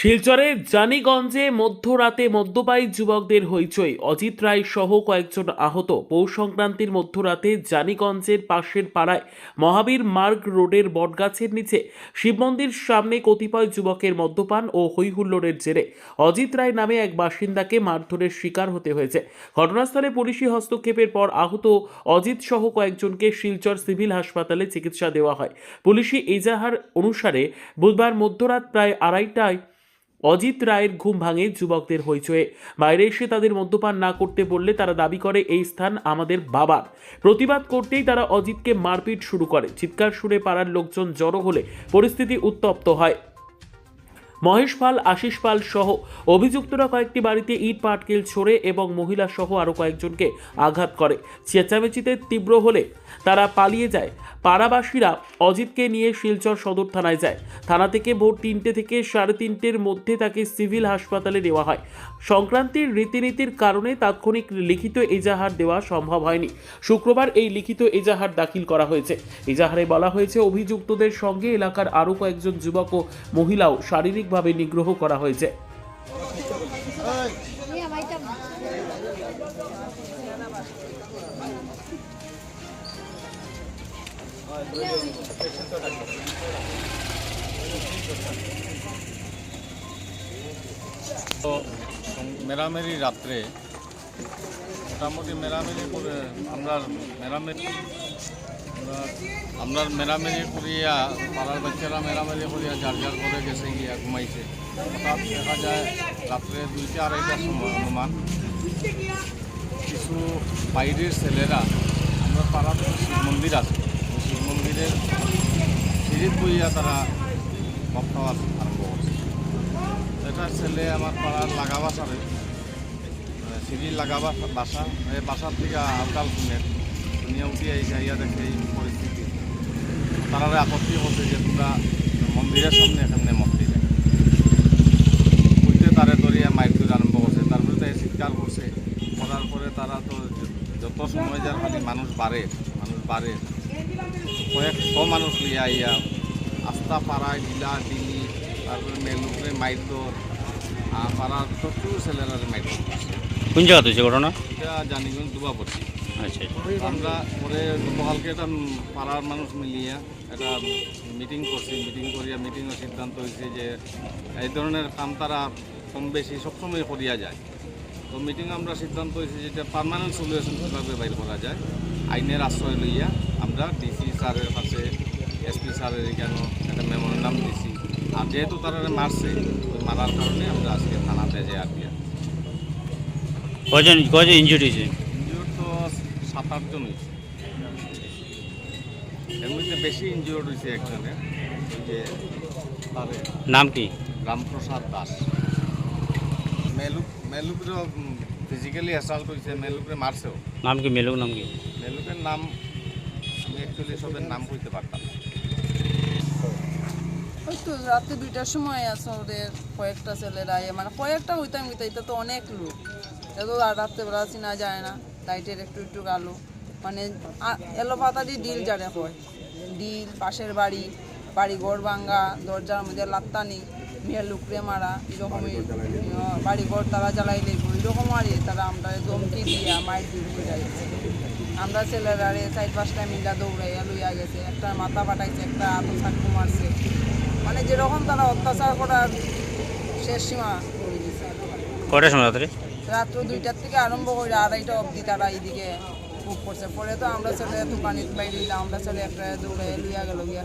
শিলচরের জানিগঞ্জে মধ্যরাতে মদ্যপায়ী যুবকদের হইচই। অজিত রায় সহ কয়েকজন আহত। পৌষ সংক্রান্তির মধ্যরাতে জানিগঞ্জের পাশের পাড়ায় মহাবীর মার্গ রোডের বটগাছের নিচে শিব মন্দির সামনে কতিপয় যুবকের মদ্যপান ও হৈহুল্লোড়ের জেরে অজিত রায় নামে এক বাসিন্দাকে মারধরের শিকার হতে হয়েছে। ঘটনাস্থলে পুলিশি হস্তক্ষেপের পর আহত অজিত সহ কয়েকজনকে শিলচর সিভিল হাসপাতালে চিকিৎসা দেওয়া হয়। পুলিশি এজাহার অনুসারে বুধবার মধ্যরাত প্রায় আড়াইটায় অজিত রায়ের ঘুম ভাঙে যুবকদের হইচয়ে। বাইরে এসে তাদের মদ্যপান না করতে বললে তারা দাবি করে, এই স্থান আমাদের বাবার। প্রতিবাদ করতেই তারা অজিতকে মারপিট শুরু করে। চিৎকার সুরে পাড়ার লোকজন জড়ো হলে পরিস্থিতি উত্তপ্ত হয়। মহেশ পাল, আশিস পাল সহ অভিযুক্তরা কয়েকটি বাড়িতে ইট, পাটকেল ছোড়ে এবং মহিলা সহ আরও কয়েকজনকে আঘাত করে। চেঁচামেচিতে তীব্র হলে তারা পালিয়ে যায়। পাড়াবাসীরা অজিতকে নিয়ে শিলচর সদর থানায় যায়। থানা থেকে ভোর তিনটে থেকে সাড়ে তিনটের মধ্যে তাকে সিভিল হাসপাতালে নেওয়া হয়। সংক্রান্তির রীতিনীতির কারণে তাৎক্ষণিক লিখিত এজাহার দেওয়া সম্ভব হয়নি। শুক্রবার এই লিখিত এজাহার দাখিল করা হয়েছে। এজাহারে বলা হয়েছে, অভিযুক্তদের সঙ্গে এলাকার আরও কয়েকজন যুবক ও মহিলাও শারীরিকভাবে নিগ্রহ করা হয়েছে। তো মেরামেরি রাত্রে মোটামুটি মেরামেরি করে আমরা মেরামেরি আমরা মেরামেরি করিয়া, পাড়ার বাচ্চারা মেরামেরি করিয়া যার যার করে গেছে গিয়া ঘুমাইছে। হঠাৎ দেখা যায় রাত্রে দুইটা, আড়াইটার সময় অনুমান। কিছু বাইরের ছেলেরা, আমরা পাড়ার শিব মন্দির আছে শিব মন্দিরের সিঁড়িত বইয়া তারা খাওয়া আরম্ভ করছে। এটা ছেলে আমার পাড়ার লাগা বাসারে সিঁড়ি লাগা বাসা- বাসা এই বাসার থেকে আলকাল শুনে দুনিয়া উঠি আইসা দেখে এই পরিস্থিতি। তারা আপত্তি করছে যে তোরা মন্দিরের সামনে এখানে মন্দির উঠতে তারে ধরিয়া মাইক ধরে আরম্ভ করছে। তারপরে তাই চিৎকার করছে। করার পরে তারা তো যত সময় যার খালি মানুষ বাড়ে মানুষ বাড়ে। কয়েক শ মানুষ লিয়া আইয়া আস্তা পাড়ায় ডিলা ডিলি তারপরে মেলুকরে মাইতো পাড়ার ছোট্ট ছেলেরা মাইতো কোন জায়গাতে হয়েছে ঘটনা? এটা জানি কোন দুবা পড়ছি আচ্ছা আমরা পরে গতকালকে একটা পাড়ার মানুষ মিলিয়া একটা মিটিং করছি। মিটিং করিয়া মিটিংয়ের সিদ্ধান্ত হয়েছে যে এই ধরনের কাম তারা কম বেশি সবসময় করিয়া যায়। তো মিটিং আমরা সিদ্ধান্ত হয়েছে যেটা পার্মানেন্ট সলিউশন কীভাবে বাইর করা যায় আইনের আশ্রয় লইয়া আমরা ডিসি স্যারের কাছে এসপি স্যারের কেন একটা মেমোরেন্ডাম দিছি। আর যেহেতু তারা মারছে মারার কারণে আমরা আজকে থানাতে যাই আর কি কজন কজন তো সাত আটজন হয়েছে। এর মধ্যে বেশি ইনজিওর হয়েছে একজনের যে তারে। নাম কি? রামপ্রসাদ দাস। মেলুক মেলুকের ফিজিক্যালি অ্যাসাল্ট হয়েছে মেলুকরে মারছেও। নাম কি? মেলুক নাম কি? মেলুকের নাম আমি অ্যাকচুয়ালি সবের নাম কইতে পারতাম ওই তো রাতে দুইটার সময় আছে ওদের কয়েকটা ছেলেরা মানে কয়েকটা হইতাম হইতাম এটা তো অনেক লোক। এত আর রাত্রেবেলা চিনা যায় না। লাইটের একটু একটু আলো মানে আ- এলো পাতারি ডিল যারে হয়। ডিল, পাশের বাড়ি বাড়ি ঘর ভাঙ্গা দরজার মধ্যে লাত্তানি, মেয়ের লুকরে মারা এরকমই বাড়ি ঘর তারা জ্বালাইলে এরকম আরে তারা আমরা দমকি দিয়া মাইর দূর যাইছে আমরা ছেলেরা রে, চার পাঁচটা মিলা দৌড়াইয়া লইয়া গেছে। একটা মাথা পাঠাইছে, একটা আতো চাকু মারছে। মানে যেরকম তারা অত্যাচার করার শেষ সীমা করে রাত্র দুইটার থেকে আরম্ভ করে আড়াইটা অবধি তারা এইদিকে বুক করছে। পরে তো আমরা ছেলে দোকানে বাইরে আমরা চলে একটা দৌড়ে লিয়া গেল গিয়া।